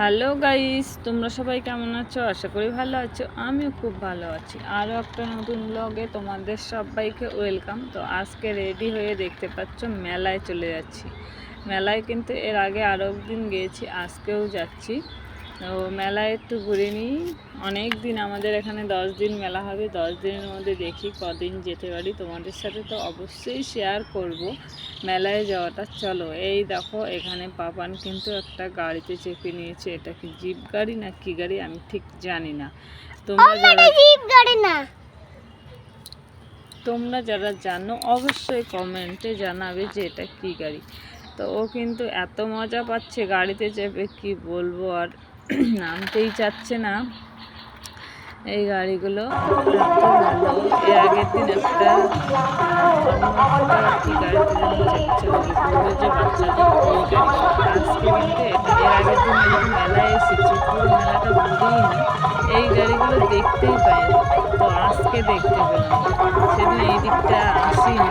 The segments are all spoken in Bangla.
হ্যালো গাইস তোমরা সবাই কেমন আছো? আশা করি ভালো আছো। আমিও খুব ভালো আছি। আরও একটা নতুন ব্লগে তোমাদের সবাইকে ওয়েলকাম তো আজকে রেডি হয়ে দেখতে পাচ্ছ, মেলায় চলে যাচ্ছি। মেলায় কিন্তু এর আগে আরও একদিন গিয়েছি, আজকেও যাচ্ছি। তো মেলায় একটু ঘুরে নিই। অনেক দিন আমাদের এখানে দশ দিন মেলা হবে। দশ দিনের মধ্যে দেখি কদিন যেতে পারি। তোমাদের সাথে তো অবশ্যই শেয়ার করব। মেলায় যাওয়াটা। চলো এই দেখো এখানে পাপান কিন্তু একটা গাড়িতে চেপে নিয়েছে। এটা কি জিপ গাড়ি না কি গাড়ি? আমি ঠিক জানি না। তোমরা জিপ গাড়ি না। তোমরা যারা জানো অবশ্যই কমেন্টে জানাবে যে এটা কি গাড়ি। তো ও কিন্তু এত মজা পাচ্ছে গাড়িতে চেপে কি বলব আর নামতেই চাচ্ছে না এই গাড়িগুলো। এর আগের দিন একটা এর আগের দিন মেলায় মেলাটা না, এই গাড়িগুলো দেখতেই পাইনি তো আজকে দেখতে পেলাম সেদিন এই দিকটা আসিনি।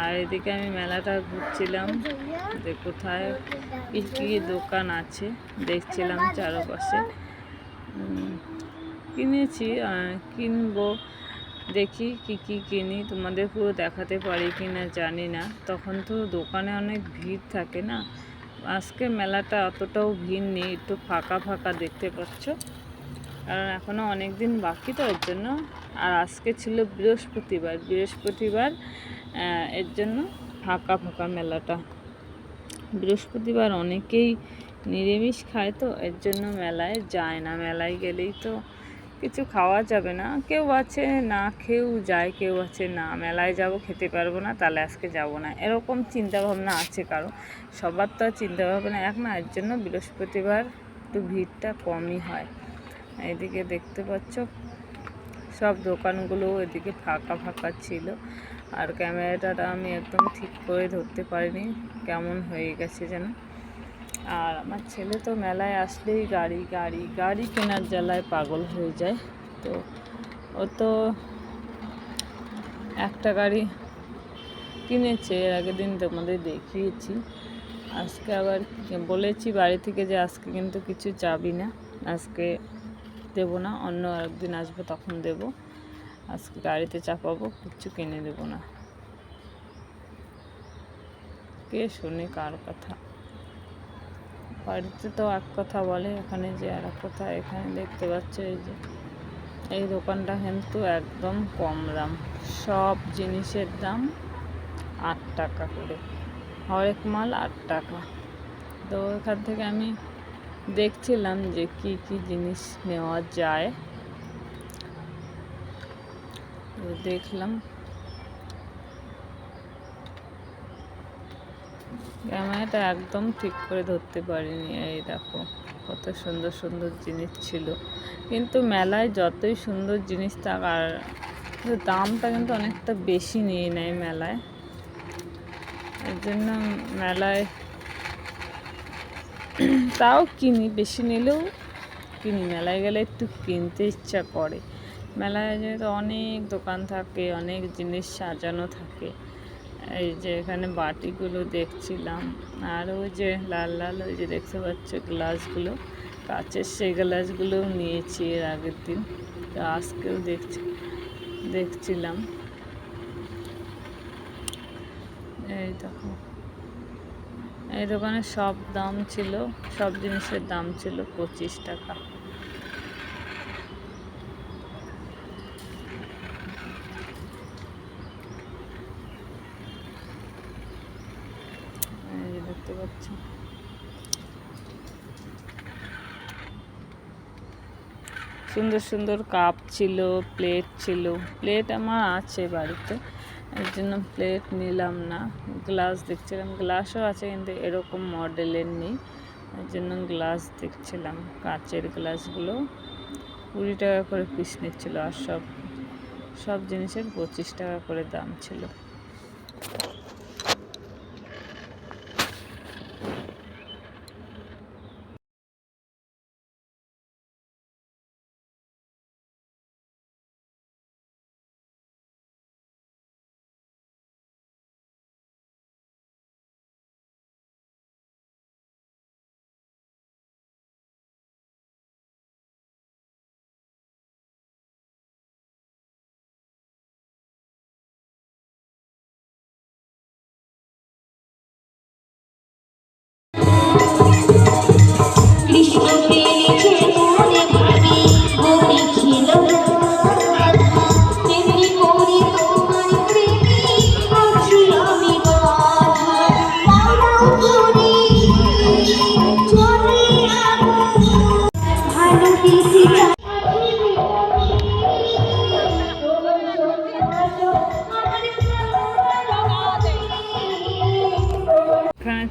আর এদিকে আমি মেলাটা ঘুরছিলাম। যে কোথায়, কি, কী দোকান আছে দেখছিলাম চারপাশে। কিনেছি কিনবো। দেখি কি কি কিনি, তোমাদের পুরো দেখাতে পারি কি না জানি না। তখন তো দোকানে অনেক ভিড় থাকে না? আজকে মেলাটা অতটাও ভিড় নেই, একটু ফাঁকা ফাঁকা দেখতে পাচ্ছ। কারণ এখনও অনেক দিন বাকি তো এর জন্য আর আজকে ছিল বৃহস্পতিবার। বৃহস্পতিবার এর জন্য ফাঁকা ফাঁকা মেলাটা। বৃহস্পতিবার অনেকেই নিরামিষ খায় তো, এর জন্য মেলায় যায় না। মেলায় গেলেই তো কিছু খাওয়া যাবে না। কেউ আছে, না খেয়েও যায়, কেউ আছে, না। মেলায় যাব, খেতে পারব না, তাহলে আজকে যাব না। এরকম চিন্তা ভাবনা আছে কারও। সবার তো আর চিন্তা ভাবনা এক না, এর জন্য বৃহস্পতিবার একটু ভিড়টা কমই হয়। এদিকে দেখতে পাচ্ছ সব দোকানগুলো এদিকে ফাঁকা ফাঁকা ছিল। আর ক্যামেরাটা আমি একদম ঠিক করে ধরতে পারিনি, কেমন হয়ে গেছে যেন। আর আমার ছেলে তো মেলায় আসলেই গাড়ি গাড়ি গাড়ি কেনার জ্বালায় পাগল হয়ে যায়। তো ও তো একটা গাড়ি কিনেছে, এর আগের দিন তোমাদের দেখিয়েছি। আজকে আবার বলেছি বাড়ি থেকে যে আজকে কিন্তু কিছু চাবি না। আজকে দেবো না, অন্য একদিন আসব তখন দেবো। আজকে গাড়িতে চাপাবো, কিচ্ছু কিনে দেবো না। কে শুনে কার কথা? বাড়িতে তো এক কথা বলে, এখানে যে আর এক কথা, এখানে দেখতে পাচ্ছ এই যে, এই দোকানটা কিন্তু একদম কম দাম। সব জিনিসের দাম আট টাকা করে। হরেক মাল আট টাকা। তো এখান থেকে আমি দেখছিলাম যে কি কি জিনিস নেওয়া যায়। দেখলাম। ক্যামেরাটা একদম ঠিক করে ধরতে পারিনি, এই দেখো কত সুন্দর সুন্দর জিনিস ছিল। কিন্তু মেলায় যতই সুন্দর জিনিস থাক, আর দামটা কিন্তু অনেকটা বেশি নিয়ে নেয় মেলায়। এর জন্য মেলায় তাও কিনি, বেশি নিলেও কিনি। মেলায় গেলে একটু কিনতে ইচ্ছা করে। মেলায় যেহেতু অনেক দোকান থাকে, অনেক জিনিস সাজানো থাকে। এই যে এখানে বাটিগুলো দেখছিলাম, আর ওই যে লাল লাল, ওই যে দেখতে পাচ্ছ গ্লাসগুলো। কাচের সেই গ্লাসগুলোও নিয়েছি এর আগের দিন, তো আজকেও দেখছি, দেখছিলাম। এই দেখো। এই দোকানে সব দাম ছিল, সব জিনিসের দাম ছিল পঁচিশ টাকা। দেখতে পাচ্ছ সুন্দর সুন্দর কাপ ছিল, প্লেট ছিল, প্লেট আমার আছে বাড়িতে। এর জন্য প্লেট নিলাম না। গ্লাস দেখছিলাম। গ্লাসও আছে কিন্তু এরকম মডেলের নেই। এর জন্য গ্লাস দেখছিলাম। কাঁচের গ্লাসগুলো কুড়ি টাকা করে পিস নিচ্ছিল আর সব সব জিনিসের পঁচিশ টাকা করে দাম ছিল।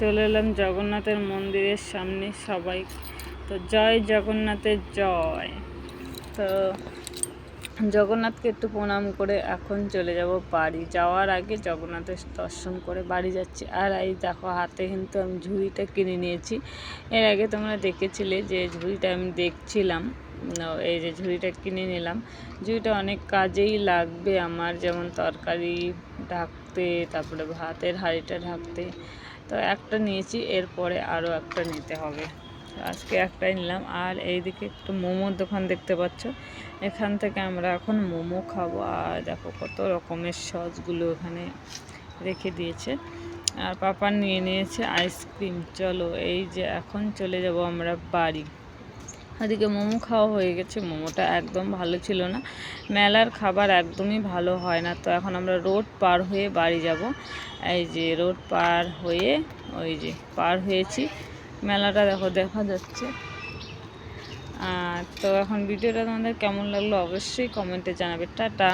চলে এলাম জগন্নাথের মন্দিরের সামনে সবাই। তো জয় জগন্নাথের জয়। তো জগন্নাথকে একটু প্রণাম করে এখন চলে যাব বাড়ি। যাওয়ার আগে জগন্নাথের দর্শন করে বাড়ি যাচ্ছি। আর এই দেখো, হাতে কিন্তু আমি ঝুড়িটা কিনে নিয়েছি। এর আগে তোমরা দেখেছিলে যে ঝুড়িটা আমি দেখছিলাম। এই যে ঝুড়িটা কিনে নিলাম। ঝুড়িটা অনেক কাজেই লাগবে আমার, যেমন তরকারি ঢাকতে, তারপরে ভাতের হাঁড়িটা ঢাকতে। তো একটা নিয়েছি, এরপরে আরও একটা নিতে হবে। আজকে একটাই নিলাম। আর এইদিকে একটু মোমোর দোকান দেখতে পাচ্ছ। এখান থেকে আমরা এখন মোমো খাব। আর দেখো কত রকমের সসগুলো এখানে রেখে দিয়েছে। আর পাপা নিয়ে নিয়েছে আইসক্রিম। চলো, এই যে এখন চলে যাব আমরা বাড়ি। ওদিকে মোমো খাওয়া হয়ে গেছে। মোমোটা একদম ভালো ছিল না। মেলার খাবার একদমই ভালো হয় না। তো এখন আমরা রোড পার হয়ে বাড়ি যাব। এই যে রোড পার হয়ে, ওই যে পার হয়েছি। মেলাটা দেখো, দেখা যাচ্ছে। আর তো এখন ভিডিওটা তোমাদের কেমন লাগল অবশ্যই কমেন্টে জানাবে। টাটা।